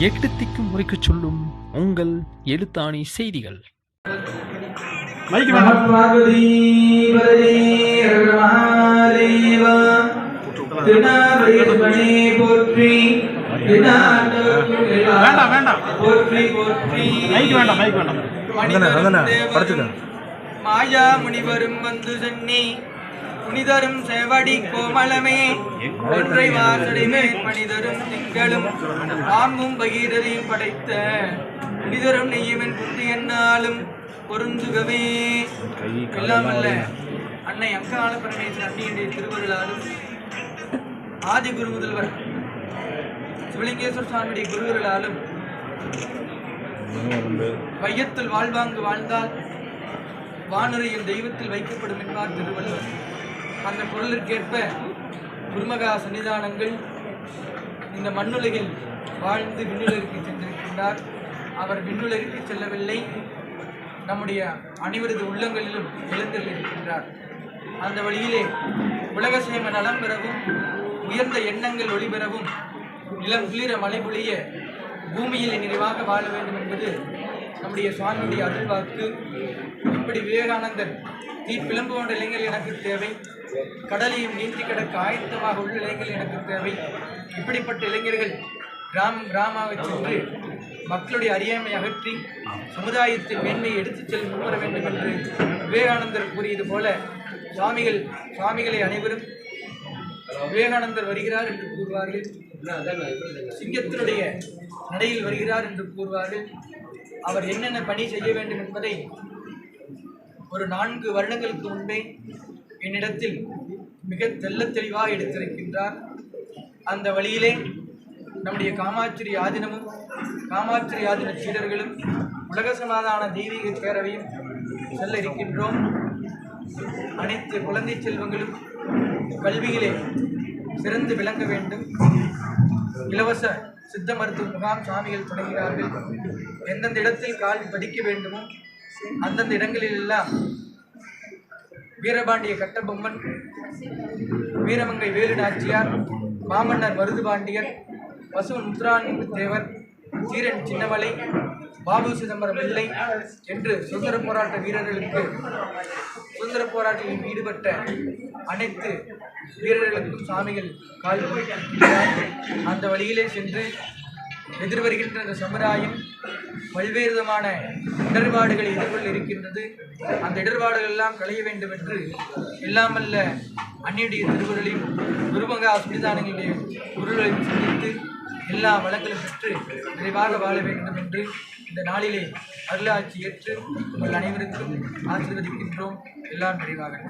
எட்டு திக்கும் உரைக்கச் சொல்லும் உங்கள் எழுத்தாணி செய்திகள். மைக்கு வேண்டாம் வேண்டாம், வேண்டாம். போற்றி போற்றி மைக்கு வேண்டாம் மைக் வேண்டாம் மனிதரும் தேவரும் மாயா முனிவரும் வந்து சென்னி புனிதரும் செவடி கோமலமே ஒன்றை வாசடைமே மனிதரும் திங்களும். பாம்பும் பகீரதையும் படைத்த புனிதரும் நெய்யவன் புத்தி என்னாலும் பொருந்துகவே. எல்லாம் அல்ல அன்னை அங்காள பரமேஸ்வரன் அன்னியுடைய திருவருளாலும் ஆதி குரு முதல்வர் சிவலிங்கேஸ்வர சுவாமியுடைய குருவர்களாலும் வையத்தில் வாழ்வாங்கு வாழ்ந்தால் வானுரையில் தெய்வத்தில் வைக்கப்படும் என்பார் திருவள்ளுவர். அந்த பொருளிற்கேற்ப குருமகா சன்னிதானங்கள் இந்த மண்ணுலகில் வாழ்ந்து விண்ணுலகிற்கு சென்றிருக்கின்றார். அவர் விண்ணுலகிற்கு செல்லவில்லை. நம்முடைய அனைவரது உள்ளங்களிலும் எழுந்திருக்கின்றார் அந்த வழியிலே உலக சேம நலம் பெறவும் உயர்ந்த எண்ணங்கள் ஒளிபெறவும் நிலம் குளிர மழை பொழிய பூமியில் நிறைவாக வாழ வேண்டும் என்பது நம்முடைய சுவாமியுடைய அருள்வாக்கு இப்படி விவேகானந்தர் தீப்பிளம்பு கொண்ட இளைஞர் எனக்கு தேவை. கடலையும் நீந்தி கிடக்க ஆயத்தமாக உள்ள இளைஞர்கள் எனக்கு தேவை. இப்படிப்பட்ட இளைஞர்கள் கிராமம் கிராமமாக சென்று மக்களுடைய அறியாமை அகற்றி சமுதாயத்தின் மேன்மையை எடுத்துச் செல்ல முன்வர வேண்டும் என்று விவேகானந்தர் கூறியது போல சுவாமிகள் சுவாமிகளை அனைவரும் விவேகானந்தர் வருகிறார் என்று கூறுவார்கள். சிங்கத்தினுடைய நடையில் வருகிறார் என்று கூறுவார்கள். அவர் என்னென்ன பணி செய்ய வேண்டும் என்பதை ஒரு நான்கு வருடங்களுக்கு முன்பே என்னிடத்தில் மிக தெல்ல தெளிவாக எடுத்திருக்கின்றார். அந்த வழியிலே நம்முடைய காமாட்சி ஆதினமும் காமாட்சி ஆதின சீடர்களும் உலக சமாதான தெய்வீக பேரவையும் செல்ல இருக்கின்றோம். அனைத்து குழந்தை செல்வங்களும் கல்வியிலே சிறந்து விளங்க வேண்டும். இலவச சித்த மருத்துவ முகாம் சுவாமிகள் தொடங்குகிறார்கள். எந்தெந்த இடத்தில் கால் பதிக்க வேண்டுமோ அந்தந்த இடங்களில் எல்லாம் வீரபாண்டிய கட்டபொம்மன் வீரமங்கை வேலு நாச்சியார் மாமன்னர் மருதுபாண்டியர் பசுவன் முத்துராமலிங்க தேவர் சீரன் சின்னவளை பாபு சிதம்பரம் இல்லை என்று சுதந்திர போராட்ட வீரர்களுக்கு சுதந்திர போராட்டத்தில் ஈடுபட்ட அனைத்து வீரர்களுக்கும் சாமிகள் கால் அந்த வழியிலே சென்று எதிர்வருகின்ற இந்த சமுதாயம் பல்வேறு விதமான இடர்பாடுகளை எதிர்கொள்ள இருக்கின்றது. அந்த இடர்பாடுகள் எல்லாம் களைய வேண்டும் என்று இல்லாமல்ல அந்நியுடைய திருவுருளையும் குருமகா சன்னிதானங்களுடைய குருளையும் சந்தித்து எல்லா வளங்களும் பெற்று நிறைவாக வாழ வேண்டும் என்று இந்த நாளிலே அருளாட்சி ஏற்று உங்கள் அனைவருக்கும் ஆசீர்வதிக்கின்றோம். எல்லாம் நிறைவாக